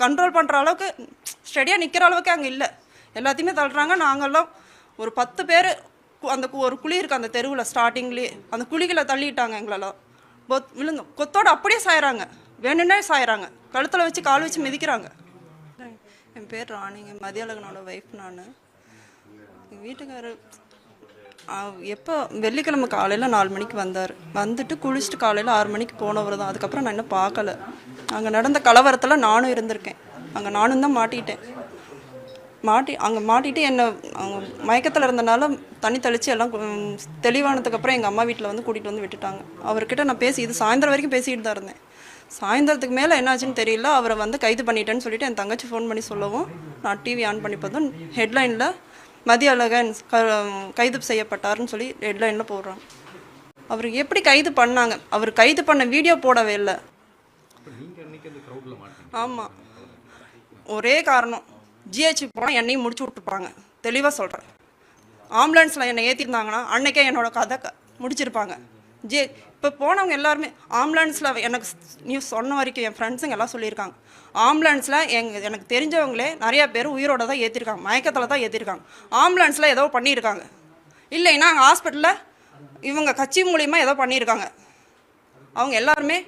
Control பண்ணுற அளவுக்கு ஸ்டடியாக நிற்கிற அளவுக்கு அங்கே இல்லை. எல்லாத்தையுமே தள்ளுறாங்க. நாங்கெல்லாம் ஒரு பத்து பேர் அந்த கு- ஒரு குழி இருக்குது அந்த தெருவில் ஸ்டார்டிங்லேயே அந்த குழிகளை தள்ளிட்டாங்க எங்களெல்லாம். பொத் விழுந்து கொத்தோடு அப்படியே சாயிறாங்க. வேணும்னே சாயிறாங்க. கழுத்தில் வச்சு கால் வச்சு மிதிக்கிறாங்க. என் பேர் ராணிங்க. மதியழகனோட ஒய்ஃப் நான். எங்கள் வீட்டுக்காரர் எப்போ? வெள்ளிக்கிழமை காலையில் நாலு மணிக்கு வந்தார். வந்துட்டு குளிச்சுட்டு காலையில் ஆறு மணிக்கு போனவர் தான். அதுக்கப்புறம் நான் இன்னும் பார்க்கல. அங்கே நடந்த கலவரத்தில் நானும் இருந்திருக்கேன். அங்கே நானும் தான் மாட்டிட்டேன். மாட்டி அங்கே மாட்டிட்டு என்னை அவங்க மயக்கத்தில் இருந்தனால தண்ணி தெளித்து எல்லாம் தெளிவானதுக்கப்புறம் எங்கள் அம்மா வீட்டில் வந்து கூட்டிகிட்டு வந்து விட்டுட்டாங்க. அவர்கிட்ட நான் பேசி இது சாயந்தரம் வரைக்கும் பேசிக்கிட்டு தான் இருந்தேன். சாயந்தரத்துக்கு மேலே என்னாச்சுன்னு தெரியல. அவரை வந்து கைது பண்ணிட்டேன்னு சொல்லிட்டு என் தங்கச்சி ஃபோன் பண்ணி சொல்லவும் நான் டிவி ஆன் பண்ணி பார்த்தோம். ஹெட்லைனில் மதிய அழகன் க கைது செய்யப்பட்டாருன்னு சொல்லி ஹெட்லைனில் போடுறாங்க. அவர் எப்படி கைது பண்ணாங்க? அவர் கைது பண்ண வீடியோ போடவே இல்லை. ஆமாம் ஒரே காரணம் ஜிஹெச் போனால் என்னையும் முடிச்சு விட்டுருப்பாங்க தெளிவாக சொல்கிறேன் ஆம்புலன்ஸில் என்னை ஏற்றிருந்தாங்கன்னா அன்னைக்கே என்னோட கதை முடிச்சிருப்பாங்க. ஜே இப்போ போனவங்க எல்லாருமே ஆம்புலன்ஸில் எனக்கு நியூஸ் சொன்ன வரைக்கும் என் ஃப்ரெண்ட்ஸுங்க எல்லாம் சொல்லியிருக்காங்க. ஆம்புலன்ஸில் எங்க எனக்கு தெரிஞ்சவங்களே நிறையா பேர் உயிரோட தான் ஏற்றிருக்காங்க மயக்கத்தில் தான் ஏற்றிருக்காங்க ஆம்புலன்ஸில் ஏதோ பண்ணியிருக்காங்க. இல்லைன்னா ஹாஸ்பிட்டலில் இவங்க கட்சி மூலியமாக ஏதோ பண்ணியிருக்காங்க. அவங்க எல்லாருமே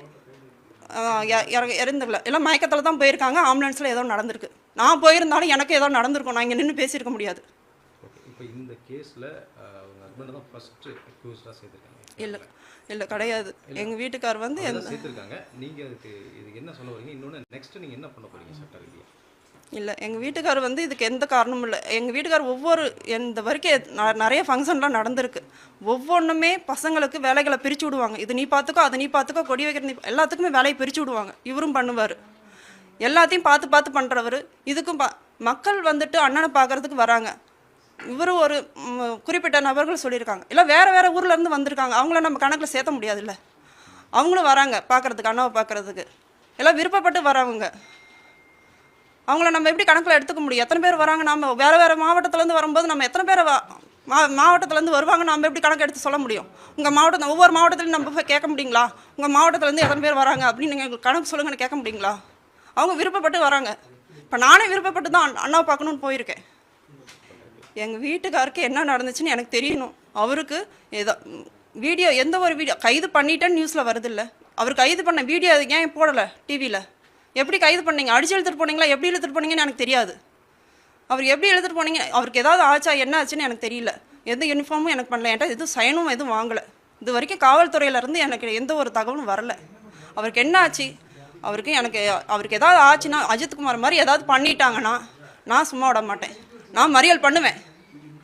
இற- இறந்துக்கல எல்லாம் மயக்கத்தில் தான் போயிருக்காங்க. ஆம்புலன்ஸில் ஏதோ நடந்திருக்கு. நான் போயிருந்தாலும் எனக்கு ஏதோ நடந்திருக்கும். நான் இங்கே நின்று பேசியிருக்க முடியாது. இப்போ இந்த கேஸில் உங்கள் ஹஸ்பண்ட் தான் ஃபஸ்ட்டு அக்யூஸ்டாக சேர்த்துருக்காங்க. இல்லை இல்லை கிடையாது. எங்கள் வீட்டுக்கார் வந்து சேர்த்துருக்காங்க. நீங்கள் அதுக்கு இதுக்கு என்ன சொல்ல வரீங்க இன்னொன்று நெக்ஸ்ட் நீங்கள் என்ன பண்ண போறீங்க? சட்ட ரீதியாக இல்லை எங்கள் வீட்டுக்கார் வந்து இதுக்கு எந்த காரணமும் இல்லை. எங்கள் வீட்டுக்கார் ஒவ்வொரு இந்த வரைக்கும் நிறைய ஃபங்க்ஷன்லாம் நடந்திருக்கு. ஒவ்வொன்றுமே பசங்களுக்கு வேலைகளை பிரித்து விடுவாங்க. இது நீ பார்த்துக்கோ அதை நீ பார்த்துக்கோ கொடி வைக்கிற நீ எல்லாத்துக்குமே வேலையை பிரித்து விடுவாங்க. இவரும் பண்ணுவார். எல்லாத்தையும் பார்த்து பார்த்து பண்ணுறவர் இதுக்கும் பா மக்கள் வந்துட்டு அண்ணனை பார்க்கறதுக்கு வராங்க. இவரும் ஒரு குறிப்பிட்ட நபர்கள் சொல்லியிருக்காங்க. இல்லை வேறு வேறு ஊர்லேருந்து வந்திருக்காங்க. அவங்கள நம்ம கணக்கில் சேர்த்த முடியாதுல்ல. அவங்களும் வராங்க பார்க்கறதுக்கு அண்ணாவை பார்க்கறதுக்கு எல்லாம் விருப்பப்பட்டு வரவங்க. அவங்கள நம்ம எப்படி கணக்கில் எடுத்துக்க முடியும்? எத்தனை பேர் வராங்க நம்ம வேறு வேறு மாவட்டத்துலேருந்து வரும்போது நம்ம எத்தனை பேர் வா மா மாவட்டத்துலேருந்து வருவாங்க நம்ம எப்படி கணக்கு எடுத்து சொல்ல முடியும்? உங்கள் மாவட்டம் ஒவ்வொரு மாவட்டத்துலையும் நம்ம போய் கேட்க முடியுங்களா? உங்கள் மாவட்டத்துலேருந்து எத்தனை பேர் வராங்க அப்படின்னு நீங்கள் எங்களுக்கு கணக்கு சொல்லுங்கன்னு கேட்க முடியுங்களா? அவங்க விருப்பப்பட்டு வராங்க. இப்போ நானே விருப்பப்பட்டு தான் அண்ணாவை பார்க்கணுன்னு போயிருக்கேன். எங்கள் வீட்டுக்காருக்கு என்ன நடந்துச்சுன்னு எனக்கு தெரியணும். அவருக்கு ஏதோ வீடியோ எந்த ஒரு வீடியோ கைது பண்ணிட்டேன்னு நியூஸில் வருது இல்லை. அவர் கைது பண்ண வீடியோ ஏன் போடலை டிவியில் எப்படி கைது பண்ணீங்க? அடிச்சு எழுத்துட்டு போனீங்களா? எப்படி இழுத்துட்டு போனீங்கன்னு எனக்கு தெரியாது. அவர் எப்படி எழுத்துட்டு போனீங்க? அவருக்கு ஏதாவது ஆச்சா என்ன ஆச்சுன்னு எனக்கு தெரியல. எந்த யூனிஃபார்மும் எனக்கு பண்ணல. என்கிட்ட எதுவும் சயனும் எதுவும் வாங்கலை. இது வரைக்கும் காவல்துறையிலேருந்து எனக்கு எந்த ஒரு தகவலும் வரல. அவருக்கு என்ன ஆச்சு? அவருக்கு எனக்கு அவருக்கு ஏதாவது ஆச்சுன்னா அஜித்குமார் மாதிரி ஏதாவது பண்ணிட்டாங்கன்னா நான் சும்மா விட மாட்டேன். நான் மறியல் பண்ணுவேன்.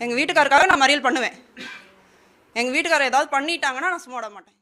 எங்கள் வீட்டுக்காருக்காக நான் மறியல் பண்ணுவேன். எங்கள் வீட்டுக்காரர் ஏதாவது பண்ணிட்டாங்கன்னா நான் சும்மா விட மாட்டேன்.